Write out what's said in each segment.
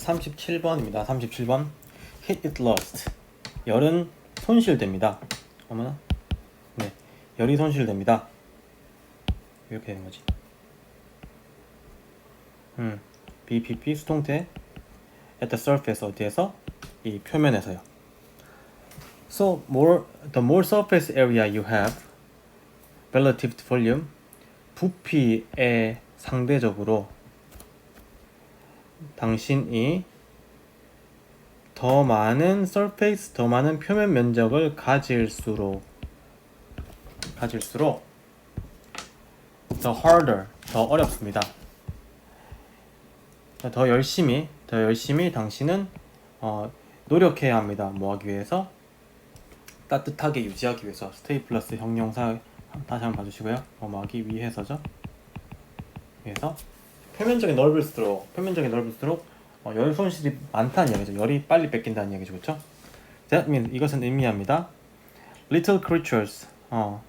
37번입니다. 37번. Hit it lost. 열은 손실됩니다. 어머나. 네. 열이 손실됩니다. 이렇게 되는 거지. 음. BPP 수동태 at the surface 어디에서? 이 표면에서요. So more the more surface area you have relative to volume 부피에 상대적으로 당신이 더 많은 surface, 더 많은 표면 면적을 가질수록 가질수록 the harder, 더 어렵습니다. 더 열심히, 더 열심히 당신은 어, 노력해야 합니다. 뭐 하기 위해서? 따뜻하게 유지하기 위해서 stay 플러스 형용사 다시 한번 봐주시고요. 뭐 하기 위해서죠. 위해서 표면적이 넓을수록 표면적이 넓을수록 어, 열 손실이 많다는 이야기죠. 열이 빨리 뺏긴다는 이야기죠, 그렇죠? That means 이것은 의미합니다. Little creatures 어,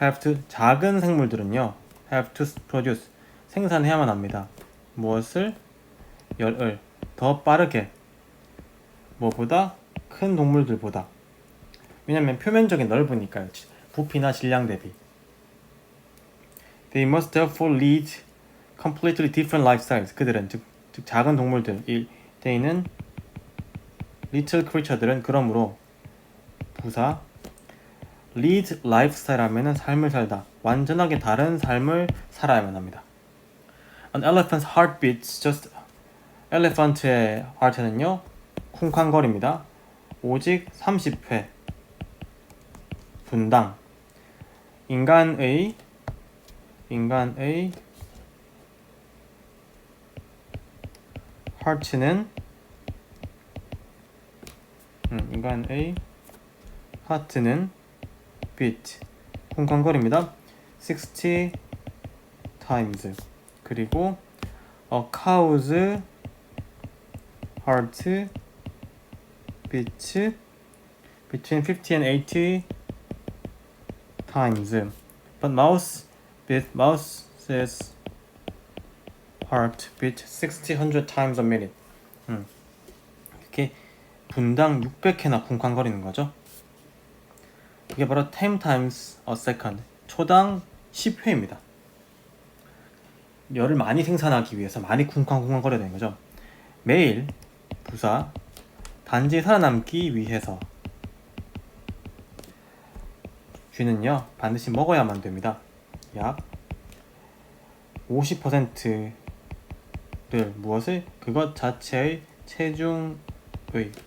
have to 작은 생물들은요 have to produce 생산해야만 합니다. 무엇을 열을 더 빠르게 뭐보다 큰 동물들보다 왜냐면 표면적이 넓으니까요. 부피나 질량 대비. They must therefore lead completely different lifestyles. 그들은 즉, 즉 작은 동물들, 이 때에는 little creature들은 그러므로 부사 lead lifestyle 하면은 삶을 살다. 완전하게 다른 삶을 살아야만 합니다. An elephant's heart beats just 엘레펀트의 하트는요 쿵쾅거립니다. 오직 30회 분당 인간의 인간의 하트는 음, 인간의 하트는 beat 쿵쾅거립니다. 60 times 그리고 a cow's heart beats between 50 and 80 times. But mouse beat mouse's heart beat 60, 100 times a minute. 음. 이렇게 분당 600회나 쿵쾅거리는 거죠. 그게 바로 10 times a second. 초당 10회입니다. 열을 많이 생산하기 위해서 많이 쿵쾅쿵쾅거려야 되는 거죠. 매일 부사 단지 살아남기 위해서 쥐는요 반드시 먹어야만 됩니다. 약 50% 를 무엇을 그것 자체의 체중의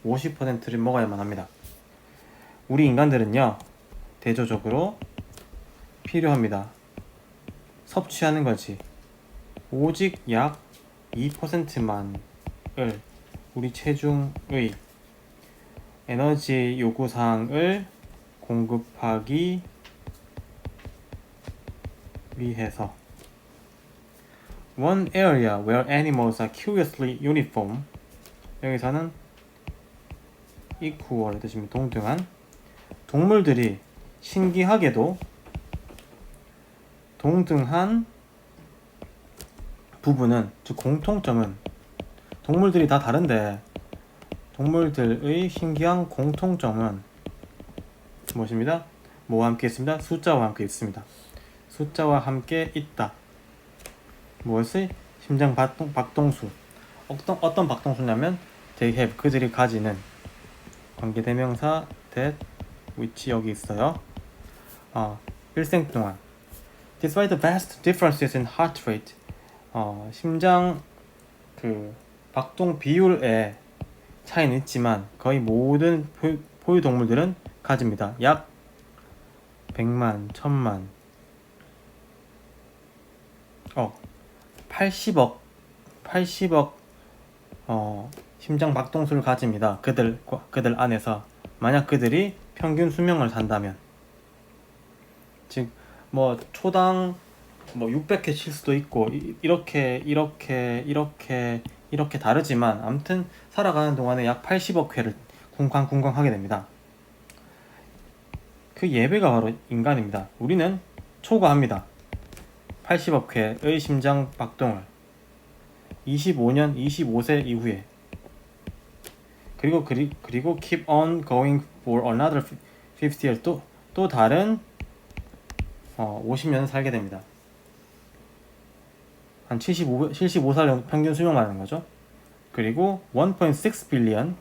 50%를 먹어야만 합니다. 우리 인간들은요 대조적으로 필요합니다. 섭취하는 거지. 오직 약 2%만을 우리 체중의 에너지 요구 사항을 공급하기 위해서 One area where animals are curiously uniform 여기서는 equal의 뜻입니다. 동등한 동물들이 신기하게도 동등한 부분은 즉 공통점은 동물들이 다 다른데 동물들의 신기한 공통점은 무엇입니다? 뭐와 함께 있습니다? 숫자와 함께 있습니다. 숫자와 함께 있다. 무엇을? 심장 박동, 박동수. 어떤, 어떤 박동수냐면 they have 그들이 가지는 관계대명사 that which 여기 있어요. 어, 일생 동안 Despite the vast differences in heart rate 어, 심장 그 박동 비율에 차이는 있지만 거의 모든 포유, 포유 동물들은 가집니다. 약 100만, 1000만, 어, 80억, 80억 어, 심장 박동수를 가집니다. 그들 그들 안에서 만약 그들이 평균 수명을 산다면 즉 뭐 초당 뭐 600회 칠 수도 있고 이- 이렇게 이렇게 이렇게 이렇게 다르지만 아무튼 살아가는 동안에 약 80억 회를 쿵쾅쿵쾅 하게 됩니다. 그 예배가 바로 인간입니다. 우리는 초과합니다. 80억 회의 심장 박동을 25년, 25세 이후에 그리고 그리, 그리고 keep on going for another 50 years 또, 또 다른 어, 50년 살게 됩니다. 한 75, 75살 평균 수명 말하는 거죠. 그리고 1.6 빌리언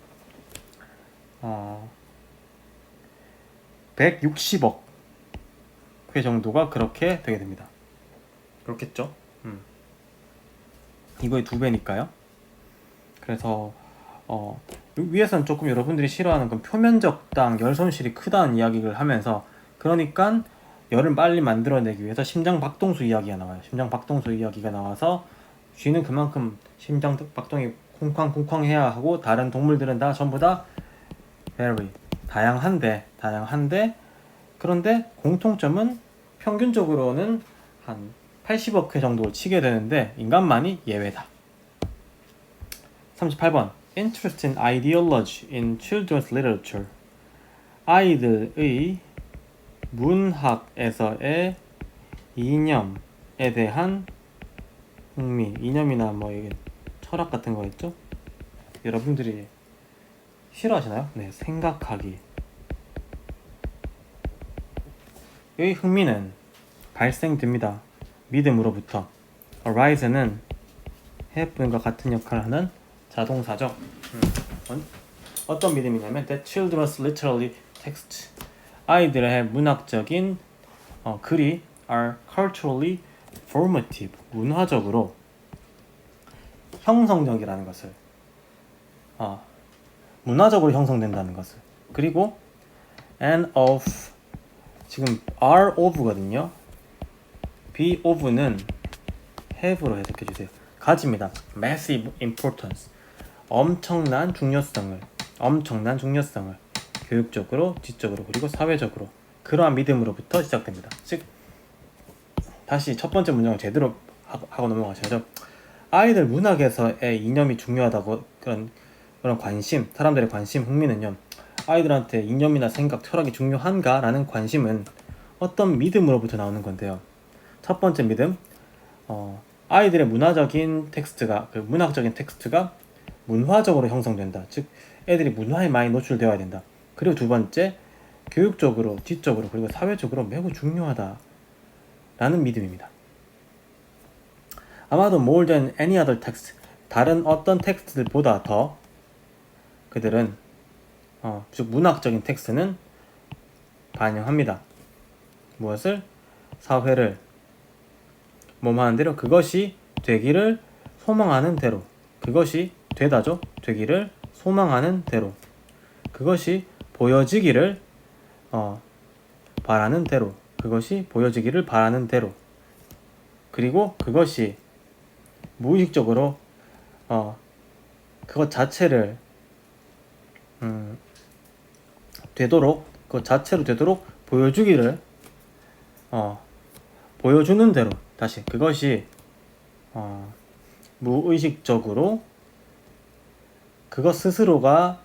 어, 160억 회 정도가 그렇게 되게 됩니다. 그렇겠죠? 음. 이거의 두 배니까요. 그래서 어, 위에서는 조금 여러분들이 싫어하는 그 표면적 당 열 손실이 크다는 이야기를 하면서 그러니까 열을 빨리 만들어내기 위해서 심장 박동수 이야기가 나와요. 심장 박동수 이야기가 나와서 쥐는 그만큼 심장 박동이 쿵쾅쿵쾅 해야 하고 다른 동물들은 다 전부 다 very 다양한데 다양한데 그런데 공통점은 평균적으로는 한 80억 회 정도를 치게 되는데 인간만이 예외다. 38번 Interest in ideology in children's literature 아이들의 문학에서의 이념에 대한 흥미 이념이나 뭐 이게 철학 같은 거 있죠? 여러분들이 싫어하시나요? 네, 생각하기. 의 흥미는 발생됩니다. 믿음으로부터. arise는 have과 같은 역할을 하는 자동사죠. 음. 어떤 믿음이냐면 that children's literary text 아이들의 문학적인 어, 글이 are culturally formative 문화적으로 형성적이라는 것을 어, 문화적으로 형성된다는 것을 그리고 and of 지금 are of거든요 be of는 have로 해석해 주세요. 가집니다. massive importance. 엄청난 중요성을 엄청난 중요성을 교육적으로 지적으로 그리고 사회적으로 그러한 믿음으로부터 시작됩니다. 즉 다시 첫 번째 문장을 제대로 하고 넘어가셔야죠. 아이들 문학에서의 이념이 중요하다고 그런 그런 관심, 사람들의 관심, 흥미는요. 아이들한테 이념이나 생각, 철학이 중요한가라는 관심은 어떤 믿음으로부터 나오는 건데요. 첫 번째 믿음, 어, 아이들의 문화적인 텍스트가 그 문학적인 텍스트가 문화적으로 형성된다. 즉, 애들이 문화에 많이 노출되어야 된다. 그리고 두 번째, 교육적으로, 지적으로 그리고 사회적으로 매우 중요하다라는 믿음입니다. 아마도 more than any other text, 다른 어떤 텍스트들보다 더 그들은 어, 즉 문학적인 텍스트는 반영합니다. 무엇을 사회를 몸 하는 대로 그것이 되기를 소망하는 대로 그것이 되다죠. 되기를 소망하는 대로 그것이 보여지기를 어, 바라는 대로 그것이 보여지기를 바라는 대로 그리고 그것이 무의식적으로 어, 그것 자체를 음, 되도록 그 자체로 되도록 보여주기를 어, 보여주는 대로 다시 그것이 어, 무의식적으로 그것 스스로가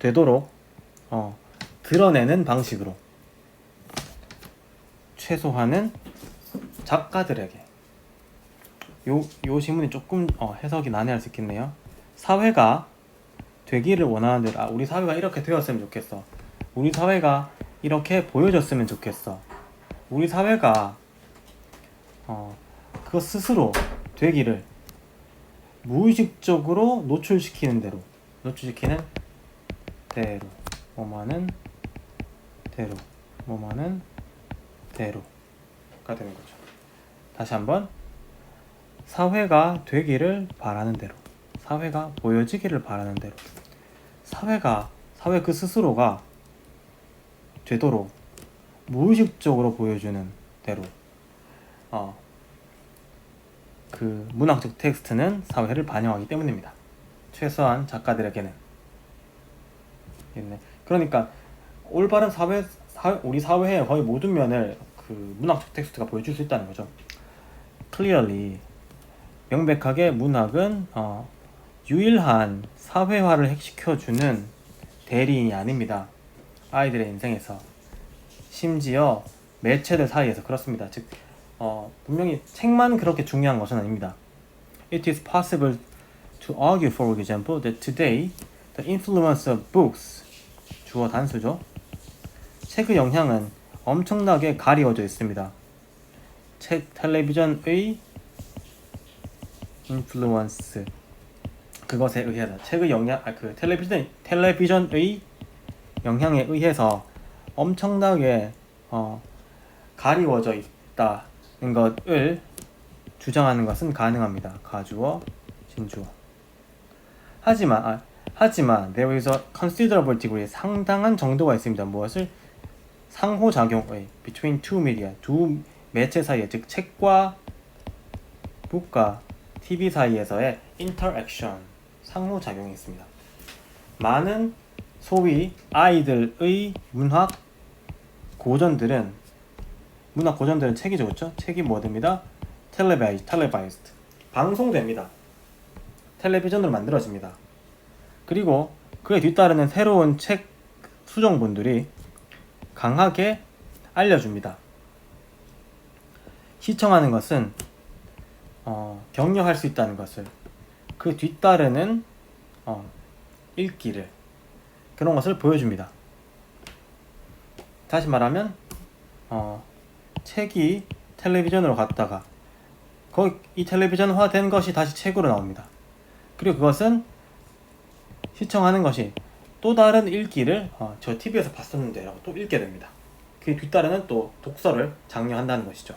되도록 어, 드러내는 방식으로 최소화는 작가들에게 요, 요 질문이 조금 어, 해석이 난해할 수 있겠네요. 사회가 되기를 원하는 대로 아, 우리 사회가 이렇게 되었으면 좋겠어. 우리 사회가 이렇게 보여졌으면 좋겠어. 우리 사회가 어, 그것 스스로 되기를 무의식적으로 노출시키는 대로 노출시키는 대로 뭐만은 대로 뭐만은 대로가 되는 거죠. 다시 한번 사회가 되기를 바라는 대로 사회가 보여지기를 바라는 대로 사회가 사회 그 스스로가 되도록 무의식적으로 보여주는 대로 어, 그 문학적 텍스트는 사회를 반영하기 때문입니다. 최소한 작가들에게는 그러니까 올바른 사회, 사회 우리 사회의 거의 모든 면을 그 문학적 텍스트가 보여줄 수 있다는 거죠. clearly 명백하게 문학은 어, 유일한 사회화를 핵시켜주는 대리인이 아닙니다. 아이들의 인생에서 심지어 매체들 사이에서 그렇습니다. 즉 어, 분명히 책만 그렇게 중요한 것은 아닙니다. it is possible to argue, for example, that today the influence of books 주어 단수죠. 책의 영향은 엄청나게 가리워져 있습니다. 책 텔레비전의 influence 그것에 의해서 책의 영향 아 그 텔레비전 텔레비전의 영향에 의해서 엄청나게 어, 가리워져 있다는 것을 주장하는 것은 가능합니다. 가주어, 진주어. 하지만 아, 하지만 there is a considerable degree 상당한 정도가 있습니다. 무엇을 상호작용의 between two media 두 매체 사이에 즉 책과 북과 TV 사이에서의 interaction 상호작용이 있습니다. 많은 소위 아이들의 문학 고전들은 문학 고전들은 책이죠, 그렇죠? 책이 뭐 됩니다? 텔레바이, 텔레바이스드 방송됩니다. 텔레비전으로 만들어집니다. 그리고 그에 뒤따르는 새로운 책 수종분들이 강하게 알려줍니다. 시청하는 것은 어, 격려할 수 있다는 것을 그 뒤따르는 어, 읽기를 그런 것을 보여줍니다. 다시 말하면 어, 책이 텔레비전으로 갔다가 거기 이 텔레비전화 된 것이 다시 책으로 나옵니다. 그리고 그것은 시청하는 것이 또 다른 읽기를 어, 저 TV에서 봤었는데 라고 또 읽게 됩니다. 그 뒤따르는 또 독서를 장려한다는 것이죠.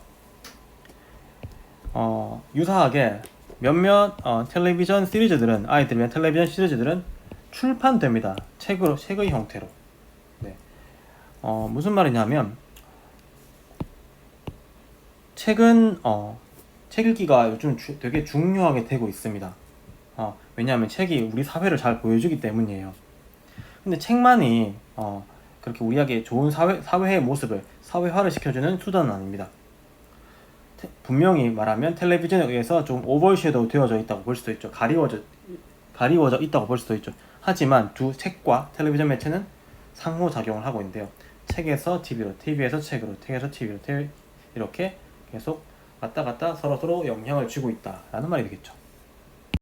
어, 유사하게 몇몇 어, 텔레비전 시리즈들은 아이들의 텔레비전 시리즈들은 출판됩니다. 책으로 책의 형태로. 네. 어, 무슨 말이냐면 책은 어, 책 읽기가 요즘 주- 되게 중요하게 되고 있습니다. 어, 왜냐하면 책이 우리 사회를 잘 보여주기 때문이에요. 근데 책만이 어, 그렇게 우리에게 좋은 사회, 사회의 모습을 사회화를 시켜주는 수단은 아닙니다. 테- 분명히 말하면 텔레비전에 의해서 좀 오버섀도우 되어져 있다고 볼 수도 있죠. 가리워져 가리워져 있다고 볼 수도 있죠. 하지만 두 책과 텔레비전 매체는 상호작용을 하고 있는데요. 책에서 TV로, TV에서 책으로, 책에서 TV로, 이렇게 계속 왔다 갔다 서로 서로 영향을 주고 있다라는 말이 되겠죠.